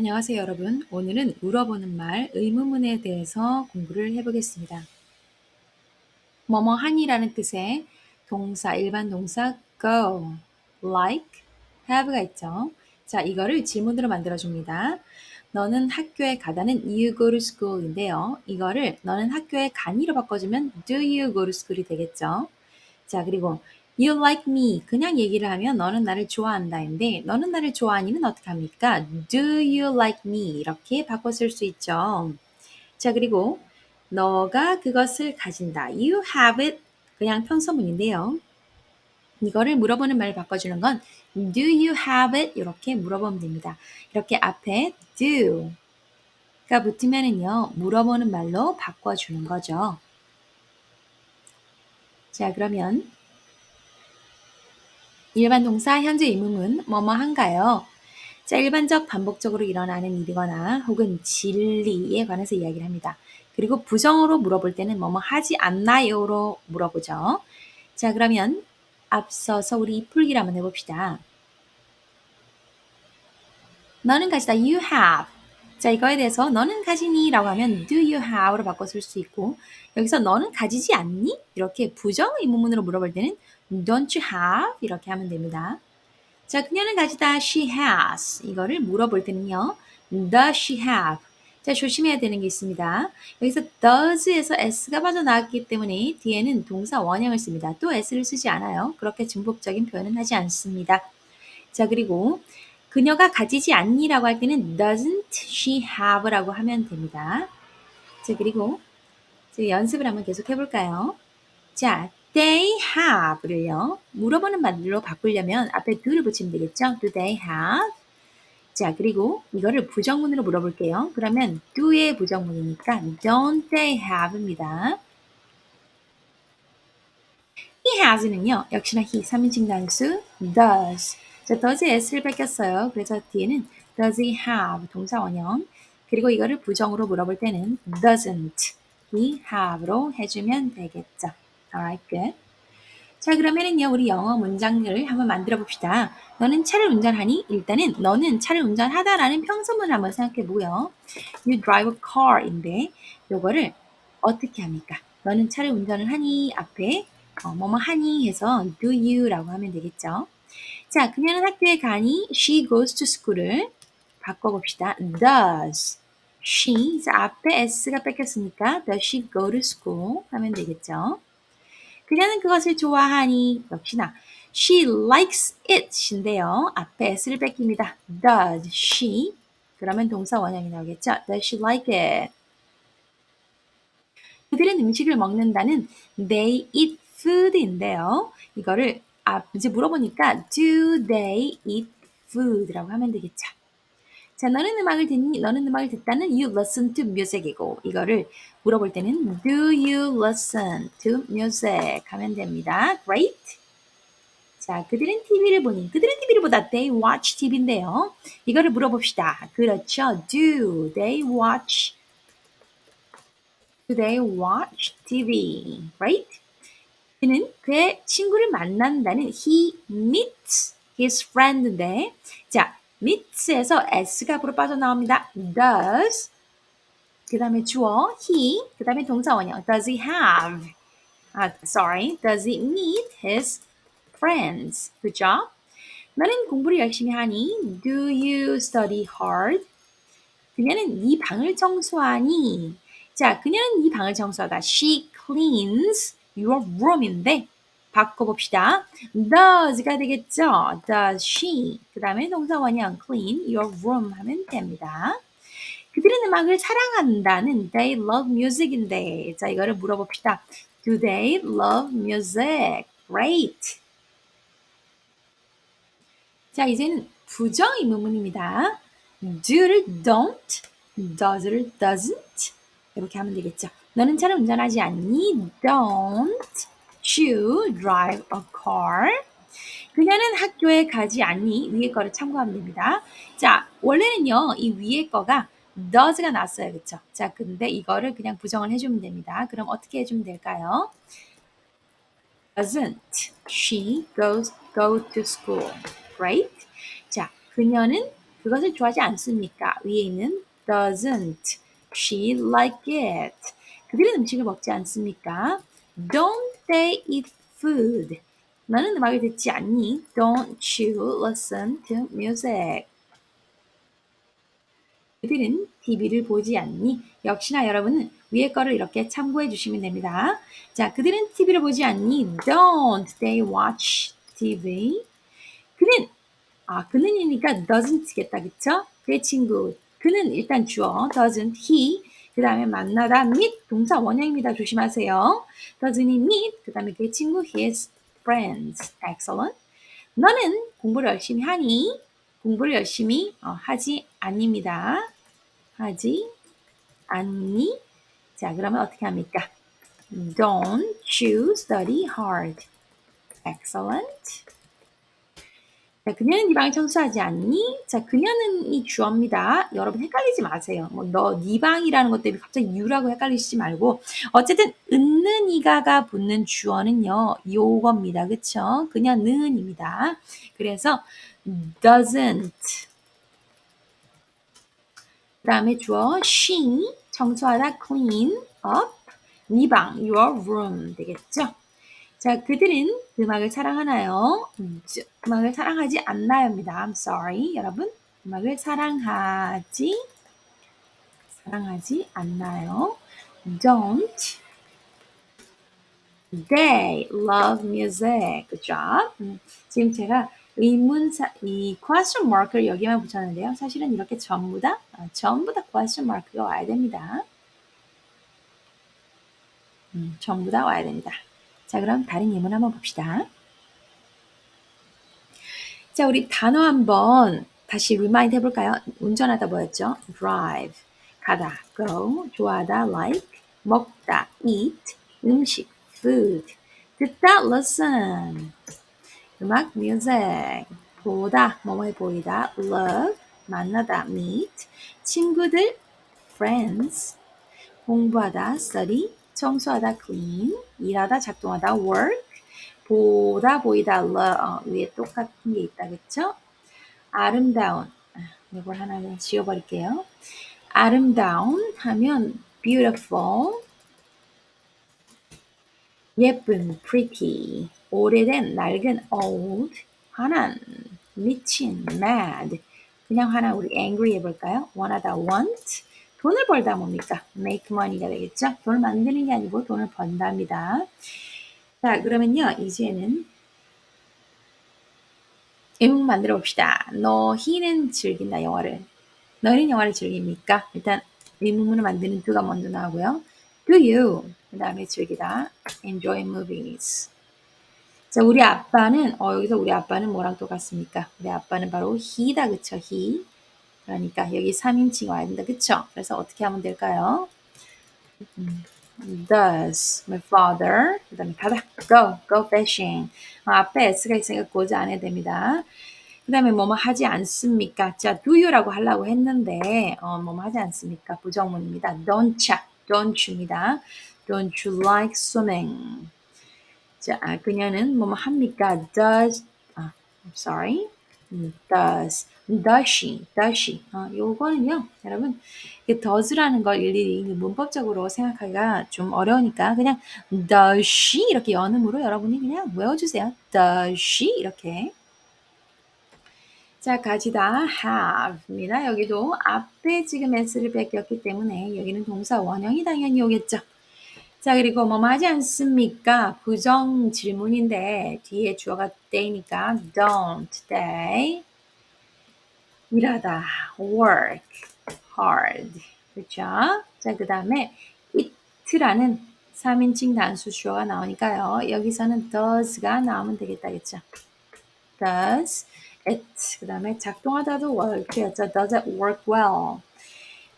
안녕하세요, 여러분. 오늘은 물어보는 말, 의문문에 대해서 공부를 해보겠습니다. 뭐뭐 하니라는 뜻의 동사, 일반 동사 go, like, have가 있죠. 자, 이거를 질문으로 만들어줍니다. 너는 학교에 가다는 you go to school인데요. 이거를 너는 학교에 가니로 바꿔주면 do you go to school이 되겠죠. 자, 그리고 you like me 그냥 얘기를 하면 너는 나를 좋아한다인데 너는 나를 좋아하니는 어떻게 합니까? do you like me 이렇게 바꿔 쓸 수 있죠. 자, 그리고 너가 그것을 가진다. you have it 그냥 평서문인데요. 이거를 물어보는 말을 바꿔주는 건 do you have it 이렇게 물어보면 됩니다. 이렇게 앞에 do가 붙으면은요 물어보는 말로 바꿔주는 거죠. 자 그러면 일반 동사 현재 의문문 뭐뭐 한가요? 자 일반적 반복적으로 일어나는 일이거나 혹은 진리에 관해서 이야기를 합니다. 그리고 부정으로 물어볼 때는 뭐뭐 하지 않나요로 물어보죠. 자 그러면 앞서서 우리 이 풀기를 한번 해봅시다. 너는 가지다 you have. 자 이거에 대해서 너는 가지니 라고 하면 do you have로 바꿔 쓸 수 있고 여기서 너는 가지지 않니? 이렇게 부정 의문문으로 물어볼 때는 don't you have 이렇게 하면 됩니다. 자 그녀는 가지다 she has 이거를 물어볼 때는요 does she have 자, 조심해야 되는 게 있습니다. 여기서 does에서 s가 빠져나왔기 때문에 뒤에는 동사 원형을 씁니다. 또 s를 쓰지 않아요. 그렇게 중복적인 표현은 하지 않습니다. 자, 그리고 그녀가 가지지 않니라고 할 때는 doesn't she have라고 하면 됩니다. 자, 그리고 연습을 한번 계속 해볼까요? 자, they have를요. 물어보는 말로 바꾸려면 앞에 do를 붙이면 되겠죠? Do they have? 자, 그리고 이거를 부정문으로 물어볼게요. 그러면 do의 부정문이니까 don't they have입니다. he has는요. 역시나 he 3인칭 단수 does. 자, does에 s를 뺏겼어요. 그래서 뒤에는 does he have 동사 원형. 그리고 이거를 부정으로 물어볼 때는 doesn't he have로 해주면 되겠죠. Alright, good. 자, 그러면은요, 우리 영어 문장을 한번 만들어 봅시다. 너는 차를 운전하니? 일단은 너는 차를 운전하다라는 평소문을 한번 생각해 보고요. You drive a car인데 요거를 어떻게 합니까? 너는 차를 운전을 하니? 앞에 어, 뭐뭐 하니 해서 do you라고 하면 되겠죠. 자, 그녀는 학교에 가니? She goes to school을 바꿔봅시다. Does she 앞에 s가 뺏겼으니까 does she go to school 하면 되겠죠. 그녀는 그것을 좋아하니 역시나 she likes it인데요. 앞에 s를 뺏깁니다. does she 그러면 동사 원형이 나오겠죠. does she like it? 그들은 음식을 먹는다는 they eat food인데요. 이거를 아, 이제 물어보니까 do they eat food라고 하면 되겠죠. 자, 너는 음악을 듣니? 너는 음악을 듣다는 you listen to music이고 이거를 물어볼 때는 do you listen to music 하면 됩니다. Great. 자, 그들은 TV를 보니 그들은 TV를 보다 they watch TV인데요. 이거를 물어봅시다. 그렇죠. Do they watch Do they watch TV? Right? 그는 그의 친구를 만난다는 he meets his friend인데 자, meets에서 s가 앞으로 빠져나옵니다. does 그 다음에 주어 he 그 다음에 동사 원형 does he have 아, sorry does he meet his friends 그죠? 너는 공부를 열심히 하니 do you study hard 그녀는 이 방을 청소하니 자 그녀는 이 방을 청소하다 she cleans your room인데 바꿔봅시다. does가 되겠죠? does she 그 다음에 동사 원형 clean your room 하면 됩니다. 그들은 음악을 사랑한다는 they love music인데 자 이거를 물어봅시다. do they love music? great. 자 이제는 부정 의문문입니다. do를 don't, does를 doesn't 이렇게 하면 되겠죠. 너는 차를 운전하지 않니? don't you drive a car? 그녀는 학교에 가지 않니? 위에 거를 참고하면 됩니다. 자, 원래는요, 이 위에 거가 does가 났어요. 그쵸? 자, 근데 이거를 그냥 부정을 해주면 됩니다. 그럼 어떻게 해주면 될까요? doesn't she goes go to school. Right? 자, 그녀는 그것을 좋아하지 않습니까? 위에 있는 doesn't she like it? 그들은 음식을 먹지 않습니까? Don't they eat food? 너는 음악을 듣지 않니? Don't you listen to music? 그들은 TV를 보지 않니? 역시나 여러분은 위에 거를 이렇게 참고해 주시면 됩니다. 자, 그들은 TV를 보지 않니? Don't they watch TV? 그는 아, 그는이니까 doesn't겠다, 그쵸? 그의 친구. 그는 일단 주어 doesn't he. 그 다음에 만나다 meet 동사 원형입니다. 조심하세요. he meet. 그 다음에 그의 친구 his friends. Excellent. 너는 공부를 열심히 하니? 공부를 열심히 어, 하지 않습니다. 하지 않니? 자, 그러면 어떻게 합니까? Don't you study hard. Excellent. 자, 그녀는 네 방을 청소하지 않니? 자, 그녀는 이 주어입니다. 여러분 헷갈리지 마세요. 뭐, 너, 네 방이라는 것 때문에 갑자기 유라고 헷갈리시지 말고. 어쨌든, 은는 이가가 붙는 주어는요, 요겁니다. 그쵸? 그녀는입니다. 그래서, doesn't. 그 다음에 주어, she, 청소하다, clean up. 네 방, your room. 되겠죠? 자, 그들은 음악을 사랑하나요? 음 악을 사랑하지 않나요입니다. I'm sorry, 여러분. 음악을 사랑하지 사랑하지 않나요? Don't they love music? Good job. 음, 지금 제가 의문사 이 question mark를 여기만 붙였는데요. 사실은 이렇게 전부 다 아, 전부 다 question mark가 와야 됩니다. 음, 전부 다 와야 됩니다. 자, 그럼 다른 예문 한번 봅시다. 자, 우리 단어 한번 다시 리마인드 해볼까요? 운전하다 뭐였죠? drive, 가다, go, 좋아하다, like, 먹다, eat, 음식, food, 듣다, listen, 음악, music, 보다, 뭐뭐해 보이다, look, 만나다, meet, 친구들, friends, 공부하다, study, 청소하다 clean, 일하다 작동하다 work, 보다 보이다 love, 어, 위에 똑같은 게 있다 그쵸? 아름다운, 이걸 하나는 지워버릴게요. 아름다운 하면 beautiful, 예쁜 pretty, 오래된 낡은 old, 화난, 미친 mad, 그냥 하나 우리 angry 해볼까요? 원하다 want, 돈을 벌다 뭡니까? make money가 되겠죠? 돈을 만드는 게 아니고 돈을 번답니다. 자, 그러면요, 이제는 의문 만들어 봅시다. 너희는 즐긴다, 영화를. 너희는 영화를 즐깁니까? 일단 의문문을 만드는 do가 먼저 나오고요. Do you? 그 다음에 즐기다. Enjoy movies. 자, 우리 아빠는, 어, 여기서 우리 아빠는 뭐랑 똑같습니까? 우리 아빠는 바로 he다, 그쵸? he. 그러니까 여기 3인칭 와야 된다. 그쵸? 그래서 어떻게 하면 될까요? Does my father 그 다음에 가다 go go fishing 어, 앞에 s가 있으니까 고지 안 해야 됩니다. 그 다음에 뭐뭐 하지 않습니까? 자 do you라고 하려고 했는데 어, 뭐뭐 하지 않습니까? 부정문입니다. don't don't you입니다. Don't you like swimming? 자 그녀는 뭐뭐 합니까? Does 아, I'm sorry. She, does she. 어, 요거는요, 여러분, 이 does라는 걸 일일이 문법적으로 생각하기가 좀 어려우니까 그냥 she 이렇게 연음으로 여러분이 그냥 외워주세요. she 이렇게. 자, 가지다 have입니다. 여기도 앞에 지금 s를 뺏겼기 때문에 여기는 동사 원형이 당연히 오겠죠. 자, 그리고 뭐 하지 않습니까? 부정 질문인데 뒤에 주어가 they니까 don't they 일하다 work hard 그렇죠? 자, 그 다음에 it라는 3인칭 단수 주어가 나오니까요. 여기서는 does가 나오면 되겠다, 그죠? does it 그 다음에 작동하다도 work였죠. does it work well?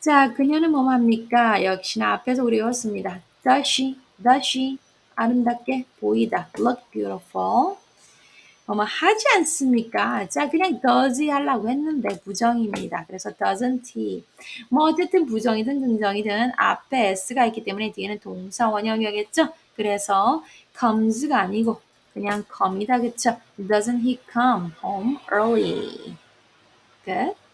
자, 그녀는 뭐 합니까? 역시나 앞에서 우리 외웠습니다. Does she 아름답게 보이다. look beautiful. 뭐 하지 않습니까? 자, 그냥 does 하려고 했는데 부정입니다. 그래서 doesn't he. 뭐 어쨌든 부정이든 긍정이든 앞에 s가 있기 때문에 뒤에는 동사 원형이겠죠? 그래서 comes가 아니고 그냥 come이다. 그쵸? Doesn't he come home early? Good.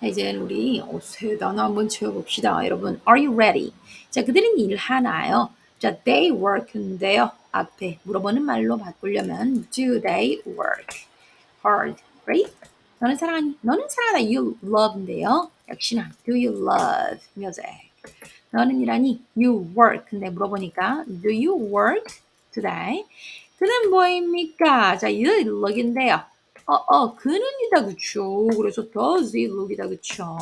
자, 이제 우리 어, 세 단어 한번 채워봅시다. 여러분, are you ready? 자, 그들은 일하나요? 자, they work인데요. 앞에 물어보는 말로 바꾸려면 do they work hard, right? 너는 사랑하니? 너는 사랑하다. You love인데요. 역시나 do you love music? 너는 일하니? You work. 근데 물어보니까 do you work today? 그는 뭐입니까? 자, you look인데요. 어, 어, 그는이다, 그쵸? 그래서 does he look이다, 그쵸?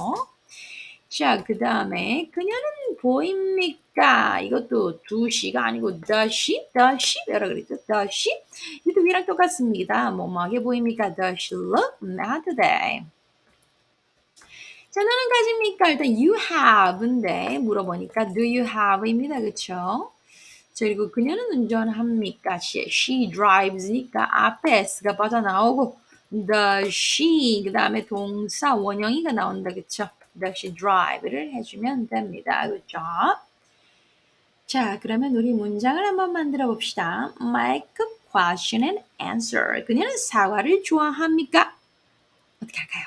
자, 그 다음에 그녀는 보입니까? 이것도 do시가 아니고 does she? 뭐라 그랬죠? she? 이것도 위랑 똑같습니다. 뭐뭐하게 보입니까? she look mad today? 자, 너는 가집니까? 일단 you have인데 물어보니까 do you have입니다. 그쵸? 자, 그리고 그녀는 운전합니까? She, she drives니까 앞에 s가 빠져나오고 does she 그 다음에 동사 원형이가 나온다. 그쵸? she drive를 해주면 됩니다. 그쵸? 자, 그러면 우리 문장을 한번 만들어 봅시다. Make a question and answer. 그녀는 사과를 좋아합니까? 어떻게 할까요?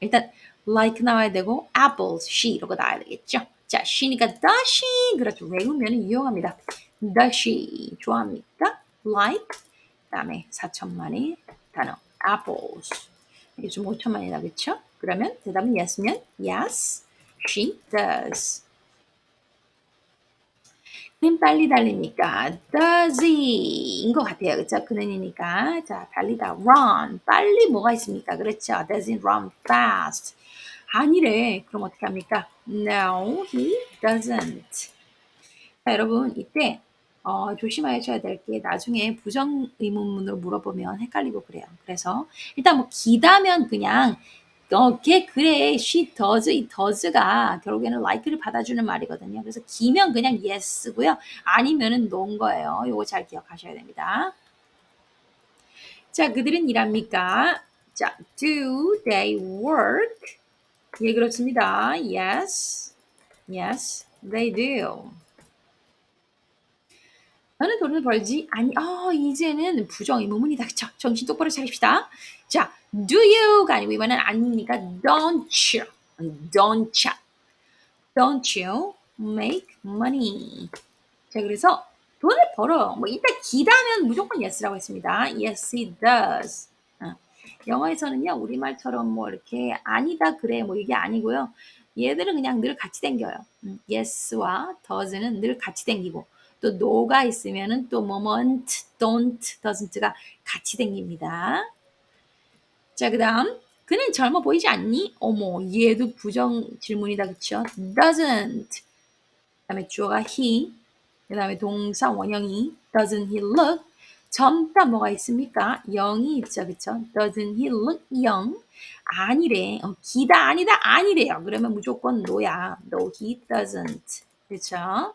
일단 like 나와야 되고 apples, she 이러고 나와야 되겠죠. 자, she니까 does she 그렇죠. 외우면 이용합니다. does she 좋아합니까? like 그 다음에 4천만의 단어 apples 이게 좀 5천만이다 그렇죠? 그러면 대답은 yes면 yes, she does. 그는 빨리 달리니까 does he인 것 같아요. 그렇죠? 그는이니까 자 달리다 run 빨리 뭐가 있습니까? 그렇죠? does he run fast? 아니래. 그럼 어떻게 합니까? No, he doesn't. 자, 여러분 이때 어, 조심하셔야 될 게 나중에 부정 의문문으로 물어보면 헷갈리고 그래요. 그래서 일단 뭐 기다면 그냥 어, 걔 그래, she does, 이 does가 결국에는 like를 받아주는 말이거든요. 그래서 기면 그냥 yes고요. 아니면은 no인 거예요. 요거 잘 기억하셔야 됩니다. 자, 그들은 일합니까? 자, do they work? 예, 그렇습니다. Yes, yes, they do. 너는 돈을 벌지 아니, 어, 이제는 부정 의문문이다. 그쵸? 정신 똑바로 차립시다. 자, do you가 아니고 이번엔 아니니까 don't you, don't you, don't you make money. 자, 그래서 돈을 벌어. 뭐 이따 기다면 무조건 yes라고 했습니다. Yes, he does. 어. 영어에서는요, 우리말처럼 뭐 이렇게 아니다 그래 뭐 이게 아니고요. 얘들은 그냥 늘 같이 댕겨요. 음, yes와 does는 늘 같이 댕기고 또 no가 있으면은 또 뭐뭐는 don't, doesn't가 같이 댕깁니다. 자, 그 다음 그는 젊어 보이지 않니? 어머, 얘도 부정 질문이다, 그쵸? doesn't. 그 다음에 주어가 he. 그 다음에 동사 원형이 doesn't he look? 젊다 뭐가 있습니까? 영이 있죠, 그쵸? doesn't he look young? 아니래. 어, 기다 아니다 아니래요. 그러면 무조건 no야. no, he doesn't. 그쵸?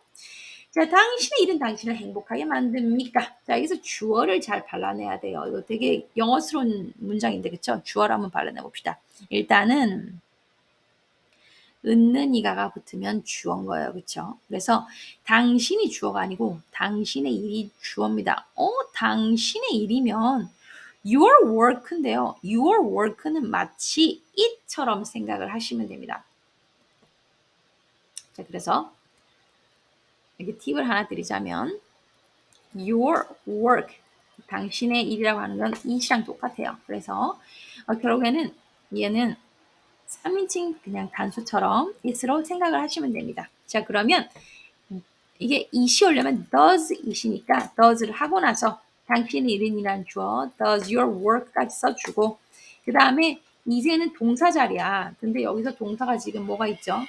자, 당신의 일은 당신을 행복하게 만듭니까? 자, 여기서 주어를 잘 발라내야 돼요. 이거 되게 영어스러운 문장인데, 그쵸? 주어를 한번 발라내 봅시다. 일단은, 은는 이가가 붙으면 주어인 거예요. 그쵸? 그래서 당신이 주어가 아니고 당신의 일이 주어입니다. 어, 당신의 일이면 your work인데요. your work는 마치 it처럼 생각을 하시면 됩니다. 자, 그래서 이렇게 팁을 하나 드리자면 your work 당신의 일이라고 하는 건 it이랑 똑같아요. 그래서 어, 결국에는 얘는 3인칭 그냥 단수처럼 it으로 생각을 하시면 됩니다. 자 그러면 이게 it이 오려면 does it이니까 does를 하고 나서 당신의 일은이란 주어 does your work까지 써주고 그 다음에 이제는 동사 자리야. 근데 여기서 동사가 지금 뭐가 있죠?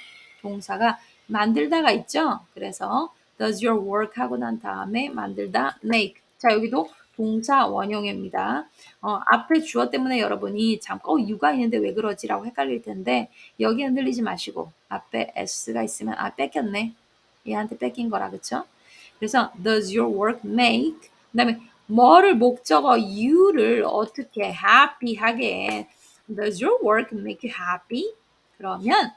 동사가 만들다가 있죠. 그래서 does your work 하고 난 다음에 만들다 make. 자 여기도 동사 원형입니다. 어, 앞에 주어 때문에 여러분이 잠깐 어, 유가 있는데 왜 그러지라고 헷갈릴 텐데 여기 흔들리지 마시고 앞에 s가 있으면 아 뺏겼네. 얘한테 뺏긴 거라 그쵸? 그래서 does your work make 그다음에 뭐를 목적어 you를 어떻게 happy하게 does your work make you happy? 그러면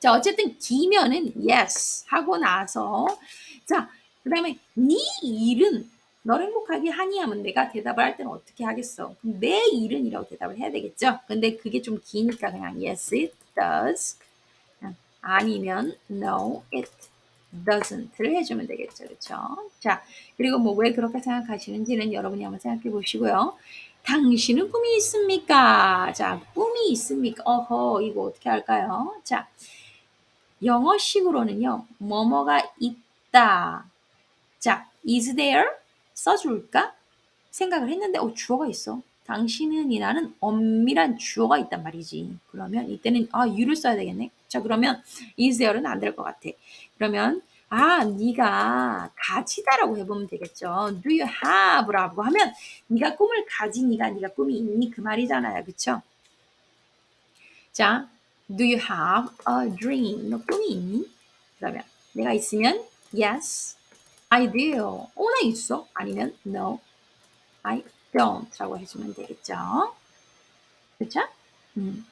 자, 어쨌든 기면은 yes 하고 나서 자, 그다음에 네 일은 너를 행복하게 하니 하면 내가 대답을 할 때는 어떻게 하겠어? 그럼 내 일은 이라고 대답을 해야 되겠죠? 근데 그게 좀 기니까 그냥 yes it does 아니면 no it doesn't를 해주면 되겠죠. 그렇죠? 자, 그리고 뭐 왜 그렇게 생각하시는지는 여러분이 한번 생각해 보시고요. 당신은 꿈이 있습니까? 자, 꿈이 있습니까? 어허, 이거 어떻게 할까요? 자, 영어식으로는요, 뭐뭐가 있다. 자, is there? 써줄까? 생각을 했는데, 어, 주어가 있어. 당신은 이 나는 엄밀한 주어가 있단 말이지. 그러면 이때는 아, you를 써야 되겠네. 자, 그러면 is there는 안 될 것 같아. 그러면 아, 네가 가지다라고 해보면 되겠죠. Do you have라고 하면 네가 꿈을 가지니까 네가 꿈이 있니 그 말이잖아요, 그렇죠? 자, do you have a dream? 너 꿈이 있니? 그러면 내가 있으면 yes, I do. 어, 나 있어. 아니면 no, I don't라고 해주면 되겠죠. 그렇죠? 음.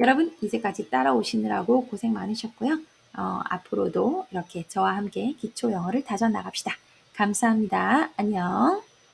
여러분 이제까지 따라오시느라고 고생 많으셨고요. 어, 앞으로도 이렇게 저와 함께 기초 영어를 다져 나갑시다. 감사합니다. 안녕.